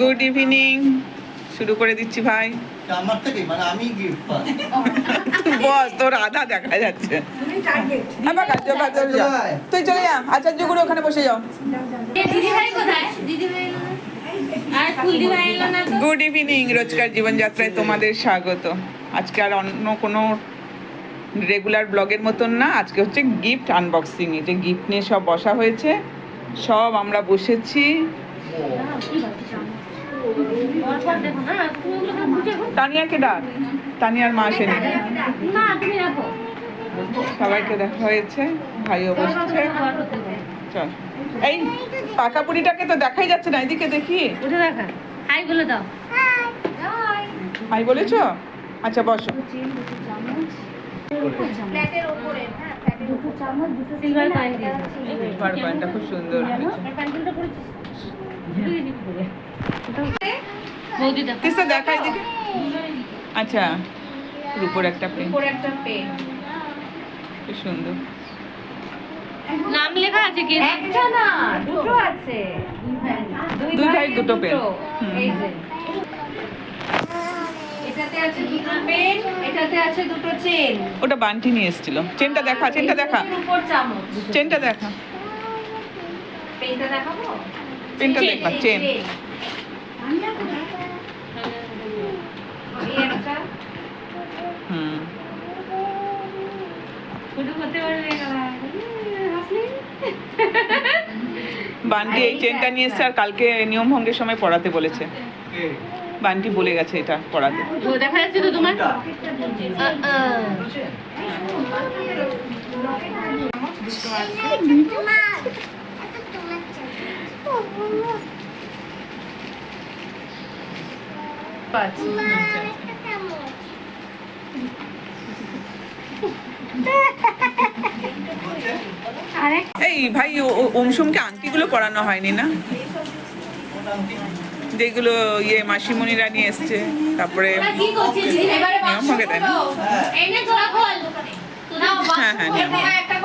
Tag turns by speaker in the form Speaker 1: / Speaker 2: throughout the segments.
Speaker 1: Good evening শুরু করে দিচ্ছি ভাই
Speaker 2: আমার থেকে মানে আমি গিফট
Speaker 1: বস তোর আধা দেখা যাচ্ছে তুই চলে যা আচার্য গুরু ওখানে বসে যাও গুড ইভিনিং রোজকার জীবনযাত্রায় তোমাদের স্বাগত আজকে আর অন্য কোনো রেগুলার ব্লগের মতন না আজকে হচ্ছে গিফট আনবক্সিং এই যে গিফট নিয়ে সব বসা হয়েছে সব আমরা বসেছি তানিয়াকে ডাক তানিয়ার মা আসেনি সবাইকে দেখা হয়েছে ভাইও বসছে চল এই পাকা পুরিটাকে তো দেখাই যাচ্ছে না এদিকে দেখি
Speaker 3: উঠে দেখা হাই বলে দাও
Speaker 1: হাই বলেছো আচ্ছা বসো খুব সুন্দর আচ্ছা রূপোর একটা পেন
Speaker 3: সুন্দর নাম লেখা আছে কি
Speaker 4: একটা না দুটো আছে
Speaker 1: দুই ভাই দুটো পেন ওটা বান্টি নিয়ে এসেছিল চেনটা দেখা চেনটা দেখা চেনটা দেখা দেখাবো চেনটা দেখবা চেন হুম বান্টি এই চেনটা নিয়ে স্যার কালকে নিয়ম ভঙ্গের সময় পড়াতে বলেছে বান্টি বলে গেছে এটা পড়াতে দেখা যাচ্ছে তো তোমার এই ভাই ওমসুমকে আংটিগুলো পরানো হয়নি না যেগুলো ইয়ে মাসিমণিরা নিয়ে এসছে তারপরে হ্যাঁ হ্যাঁ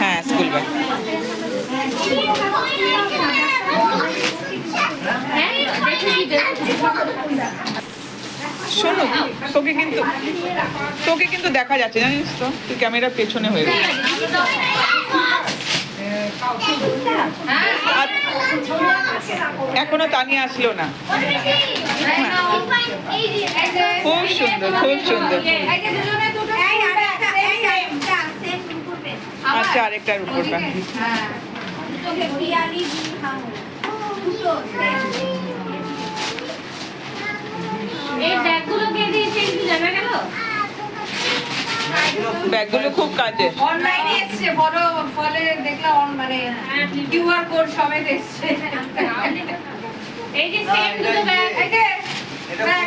Speaker 1: হ্যাঁ স্কুল ব্যাগ শোনো তোকে কিন্তু তোকে কিন্তু দেখা যাচ্ছে জানিস তো তুই ক্যামেরা পেছনে হয়ে গেছে এখনো তানিয়া আসলো না খুব সুন্দর খুব সুন্দর আচ্ছা আরেকটার উপর ব্যাগগুলো খুব কাজে
Speaker 4: অনলাইনে এসছে বড় ফলে দেখলাম মানে হ্যাঁ। কিউআর কোড সমেত এসছে এই যে সেম দুটো ব্যাগ হ্যাঁ,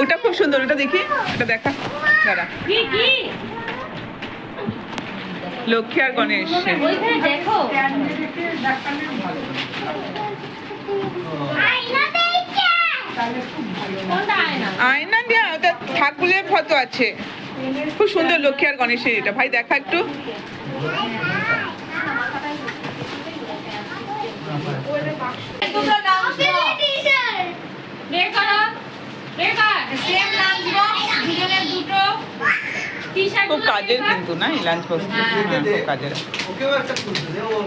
Speaker 1: ওটা খুব সুন্দর ওটা দেখি ওটা দেখা দাঁড়া লক্ষ্মী আর গণেশ দেখো হ্যাঁ, আয়না দিয়া ওটা ঠাকুরের ফটো আছে খুব সুন্দর লক্ষ্মী আর গণেশের এটা ভাই দেখা একটু
Speaker 3: খুব কাজের কিন্তু না এই লাঞ্চ বক্স কাজের একটা ও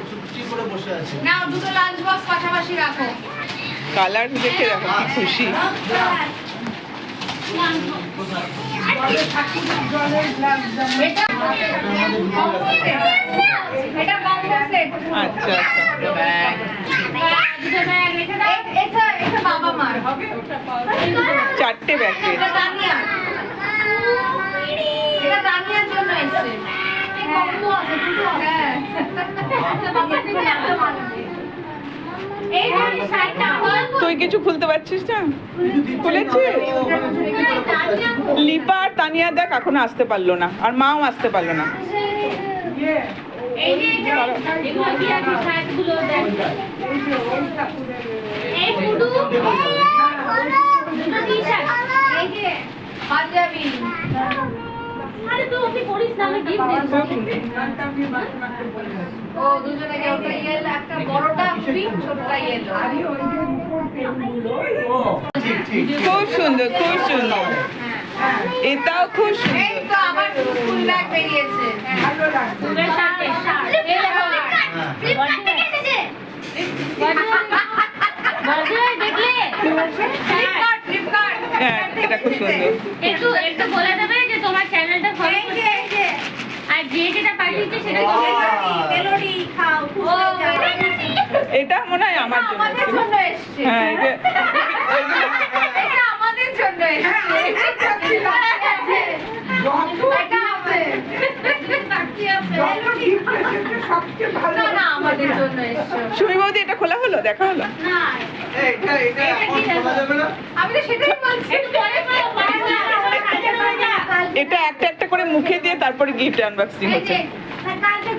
Speaker 3: করে বসে আছে না দুটো লাঞ্চ বক্স পাশাপাশি রাখো
Speaker 1: কালার দেখে দেখো কি খুশি আচ্ছা, আচ্ছা। চারটে ব্যাগ তুই কিছু খুলতে পারছিস না খুলেছিস লিপা আর তানিয়া দেখ এখনো আসতে পারলো না আর মাও আসতে পারলো না খুব সুন্দর খুব সুন্দর হ্যাঁ। এটাও খুব সুন্দর
Speaker 3: একটু একটু বলে দেবে যে তোমার চ্যানেল
Speaker 1: এটা মনে হয় আমার জন্য হ্যাঁ এটা এটা খোলা হলো দেখা হলো এটা একটা একটা করে মুখে দিয়ে তারপরে গিফট আনবক্সিং হচ্ছে হ্যাঁ,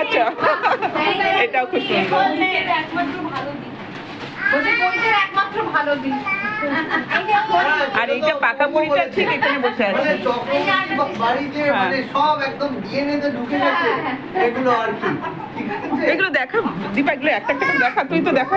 Speaker 1: আচ্ছা। এটাও খুব সুন্দর আর এইটা পাকা মুড়িটা ঠিক এখানে বসে আছে মানে, হ্যাঁ। মানে সব একদম হ্যাঁ, হ্যাঁ। এগুলো এগুলো দেখা দীপা এগুলো একটা একটা দেখা তুই তো দেখা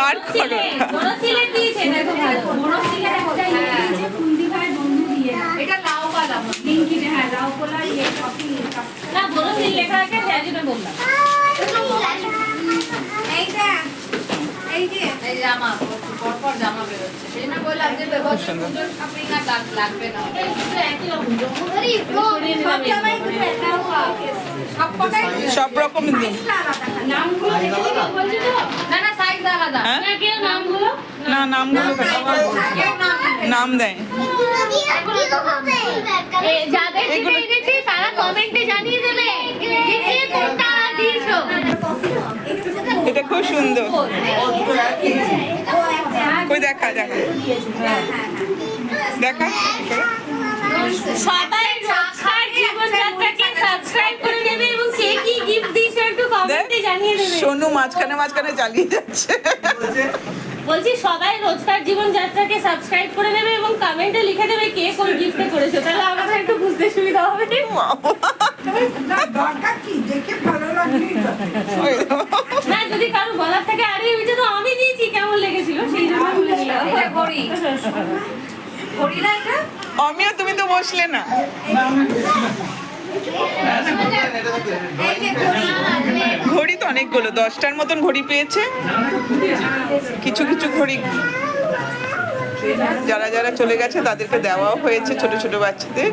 Speaker 1: বার করো
Speaker 4: হ্যাঁ, ইয়ে হ্যাঁ,
Speaker 1: হ্যাঁ, সব রকম নামগুলো হ্যাঁ? না নামগুলো নাম দেয় এটা খুব সুন্দর দেখা দেখা দেখা
Speaker 3: সবাই সাবস্ক্রাইব করে জানিয়ে দেবে
Speaker 1: সোনু মাঝখানে মাঝখানে চালিয়ে যাচ্ছে
Speaker 3: বলছি সবাই রোজকার জীবনযাত্রাকে সাবস্ক্রাইব করে নেবে এবং কমেন্টে লিখে দেবে কে কোন গিফটে করেছে তাহলে আমাদের একটু বুঝতে সুবিধা হবে দরকার কি না যদি কারো বলার থাকে আরে এটা তো আমি দিয়েছি কেমন লেগেছিল সেই জন্য বলে দিলাম করি
Speaker 1: করি তুমি তো বসলে না ঘড়ি তো অনেকগুলো দশটার মতন ঘড়ি পেয়েছে কিছু কিছু ঘড়ি যারা যারা চলে গেছে তাদেরকে দেওয়াও হয়েছে ছোট ছোট বাচ্চাদের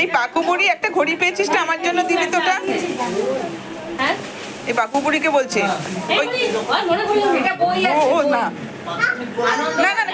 Speaker 1: এই পাকুবুড়ি একটা ঘড়ি পেয়েছিস আমার জন্য দিবি তোটা এই বাকুবুড়িকে বলছে ও না না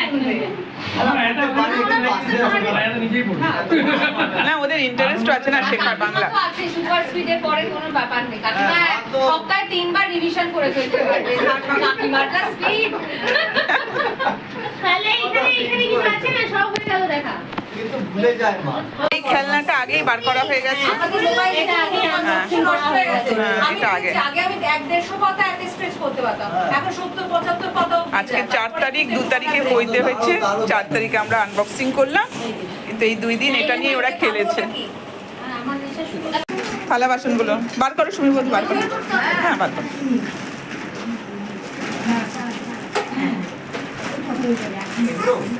Speaker 1: হ্যাঁ, হ্যাঁ,
Speaker 3: সপ্তাহে তিনবার রিভিশন করে
Speaker 1: খেলনাটা আগেই বার করা হয়ে গেছে হ্যাঁ, এটা আগে হ্যাঁ। আজকে চার তারিখ দু তারিখে হইতে হয়েছে চার তারিখে আমরা আনবক্সিং করলাম কিন্তু এই দুই দিন এটা নিয়ে ওরা খেলেছে থালা বাসনগুলো বার করো সুমি বলতে বার করো হ্যাঁ বার করো হ্যাঁ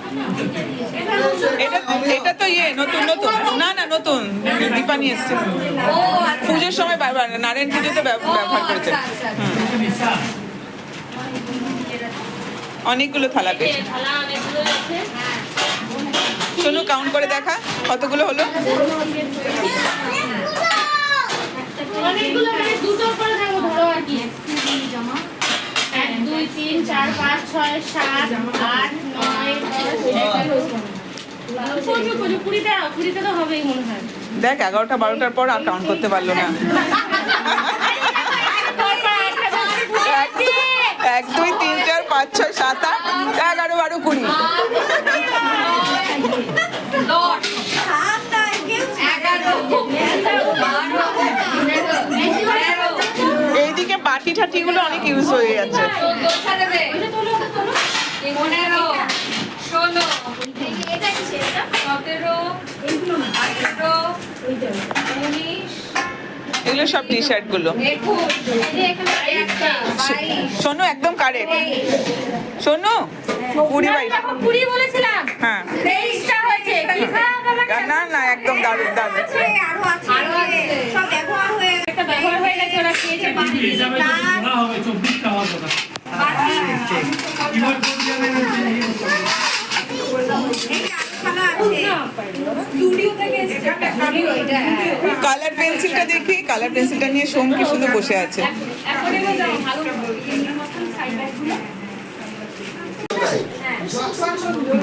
Speaker 1: এটা তো ইয়ে নতুন নতুন না না নতুন দীপা নিয়ে এসছে পুজোর সময় নারায়ণ পুজোতে ব্যবহার করেছে অনেকগুলো থালা পেয়েছে শোনো কাউন্ট করে দেখা কতগুলো হলো
Speaker 3: অনেকগুলো মানে দুটো করে দেখো ধরো আর কি জামা দুই তিন চার পাঁচ ছয় সাত আট
Speaker 1: দেখ এগারোটা বারোটার পর আর কাউন্ট করতে পারলো না এক দুই তিন চার পাঁচ ছয় সাত আট এগারো বারো কুড়ি ইউজ হয়ে যাচ্ছে এগুলো সব টি শার্ট গুলো শোনো একদম কারেক্ট শোনো কুড়ি বাইশ
Speaker 3: কুড়ি বলেছিলাম হ্যাঁ
Speaker 1: না না একদম দারুণ দারুণ সব ব্যবহার হয়ে গেছে ওরা খেয়েছে হবে চব্বিশটা আমার কথা কালার পেন্সিলটা দেখি কালার পেন্সিলটা নিয়ে সোম কি বসে আছে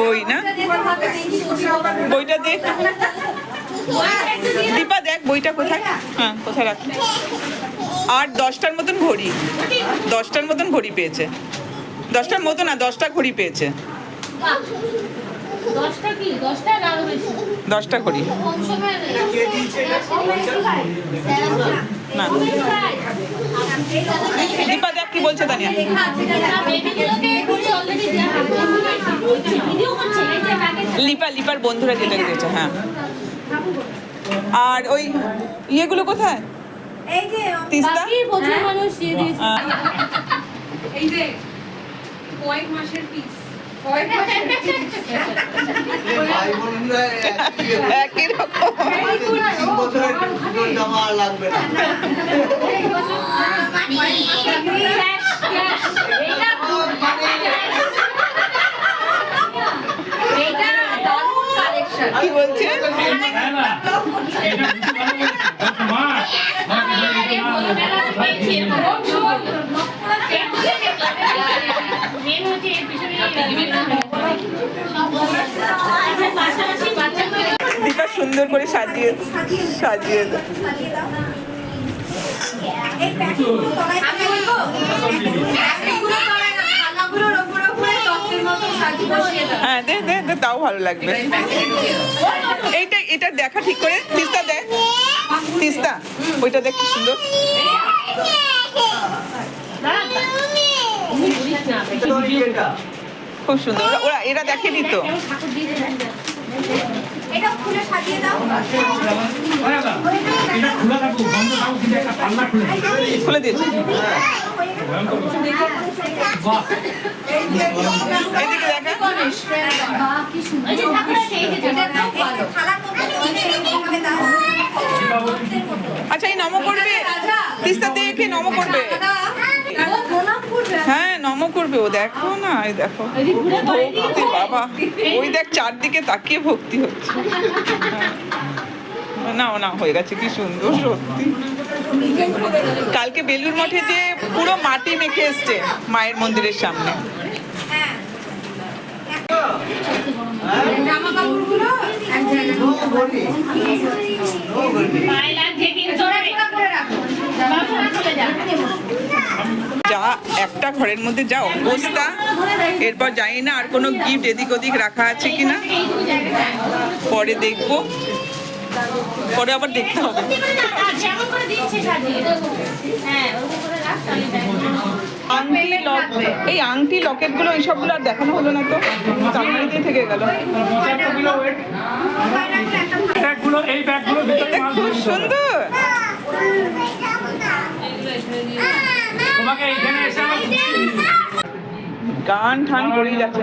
Speaker 1: বই না বইটা দেখ দীপা দেখ বইটা কোথায় হ্যাঁ কোথায় রাখ আর দশটার মতন ঘড়ি দশটার মতন ঘড়ি পেয়েছে দশটার মতো না দশটা ঘড়ি পেয়েছে দশটা ঘড়ি না দীপা দেখ কি বলছে দানিয়া লিপা লিপার বন্ধুরা যেটা দিয়েছে হ্যাঁ আর ওই ইয়েগুলো কোথায় তিস্তা প্রচুর মানুষ দিয়ে দিয়েছে
Speaker 4: এই যে কয়েক মাসের পিস
Speaker 1: কি বলছেন দীপা সুন্দর করে সাজিয়ে সাজিয়ে হ্যাঁ দে দে দে তাও ভালো লাগবে এইটা এটা দেখা ঠিক করে তিস্তা দেখ তিস্তা ওইটা দেখ কি সুন্দর খুব সুন্দর ওরা এরা দেখেনি তো
Speaker 3: এটা খুলে সাজিয়ে দাও খুলে দিয়েছি আচ্ছা
Speaker 1: এই নম করবে তিস্তা দেখে নম করবে হ্যাঁ নম করবে ও দেখো না এই দেখো ভক্তি বাবা ওই দেখ চারদিকে তাকিয়ে ভক্তি হচ্ছে না না হয়ে গেছে কি সুন্দর সত্যি কালকে বেলুর মঠে যে পুরো মাটি মেখে এসছে মায়ের মন্দিরের সামনে যা একটা ঘরের মধ্যে যা অবস্থা এরপর জানি না আর কোনো গিফট এদিক ওদিক রাখা আছে কিনা পরে দেখবো পরে আবার দেখতে হবে আংটি এই আংটি লকেটগুলো এইসবগুলো আর দেখানো হলো না তো চাকরিতেই থেকে গেল খুব সুন্দর গান ঠান করেই যাচ্ছে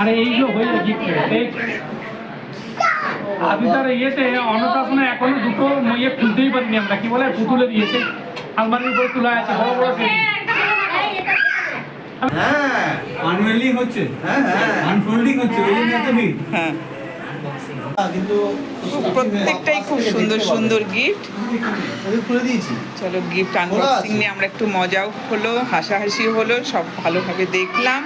Speaker 1: আরে এই যে হয়ে যায় গিফটে আমি তার ইয়েতে অন্নপ্রাশনে এখনো দুটো ইয়ে খুলতেই পারিনি আমরা কি বলে পুতুলে দিয়েছে আলমারির উপর তোলা আছে বড় বড় সেই
Speaker 2: হ্যাঁ আনওয়েলিং হচ্ছে হ্যাঁ হ্যাঁ আনফোল্ডিং হচ্ছে ওই জন্য তো ভিড় হ্যাঁ, হ্যাঁ
Speaker 1: প্রত্যেকটাই খুব সুন্দর সুন্দর গিফট চলো গিফট আনবক্সিং নিয়ে আমরা একটু মজাও হলো হাসাহাসি হলো সব ভালোভাবে দেখলাম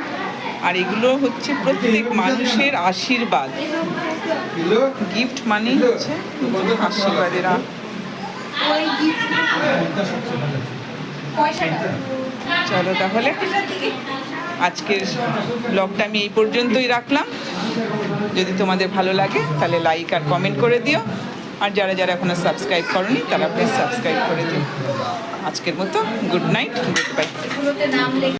Speaker 1: আর এগুলো হচ্ছে প্রত্যেক মানুষের আশীর্বাদ গিফট মানে হচ্ছে আশীর্বাদেরা চলো তাহলে আজকের ব্লগটা আমি এই পর্যন্তই রাখলাম যদি তোমাদের ভালো লাগে তাহলে লাইক আর কমেন্ট করে দিও আর যারা যারা এখনও সাবস্ক্রাইব করনি তারা প্লিজ সাবস্ক্রাইব করে দিও আজকের মতো গুড নাইট গুড বাই